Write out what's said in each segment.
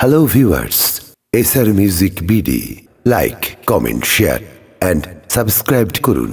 Hello viewers, SR Music BD. Like, comment, share and subscribe করুন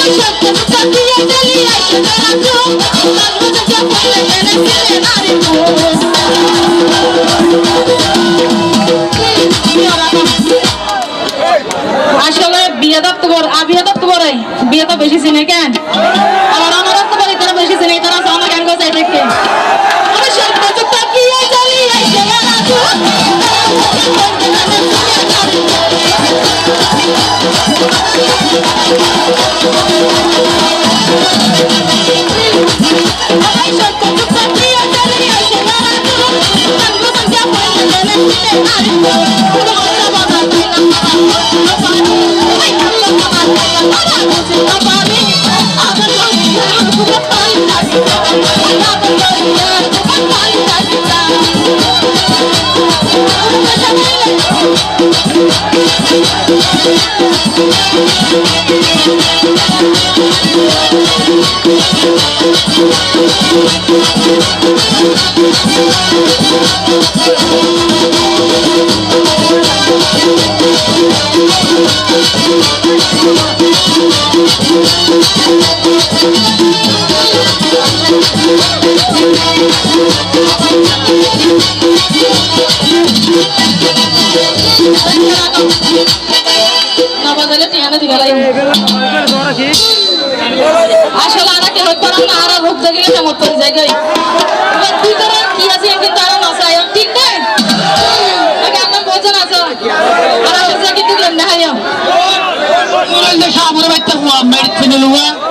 আসলে বিয়ে দত্ত কর আ বিয়ে দত্ত করে বিয়ে তো বেশি চিনে কেন আমার আমার দত্ত করে তারা বেশি চিনে তারা সামনে কেন গো চাই দেখে আমি না Yeah. আসলে আর কেউ পারাম না, আর ভোগ দেখলে কেমন করে জায়গায়। এবার তুই তোর কি আছে কিন্তু আর না ঠিক নাই? আগে আমার বোঝা না চাই আর আসলে কিন্তু কেন না Fenelua. আমার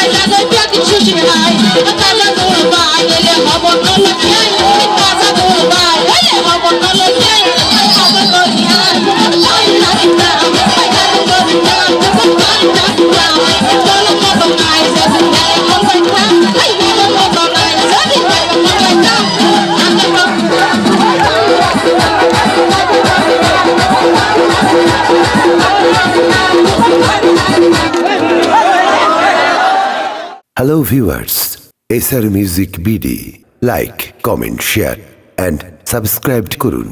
Hello viewers, SR Music BD by এলে হব নলে খাই হব করিয়া তাই নারিতা তাই করিয়া তাই নারিতা চলো কত নাই যদি নাই মন বাইতা আই মন কত নাই যদি নাই মন বাইতা আমি hello viewers SR music BD like comment share and subscribe করুন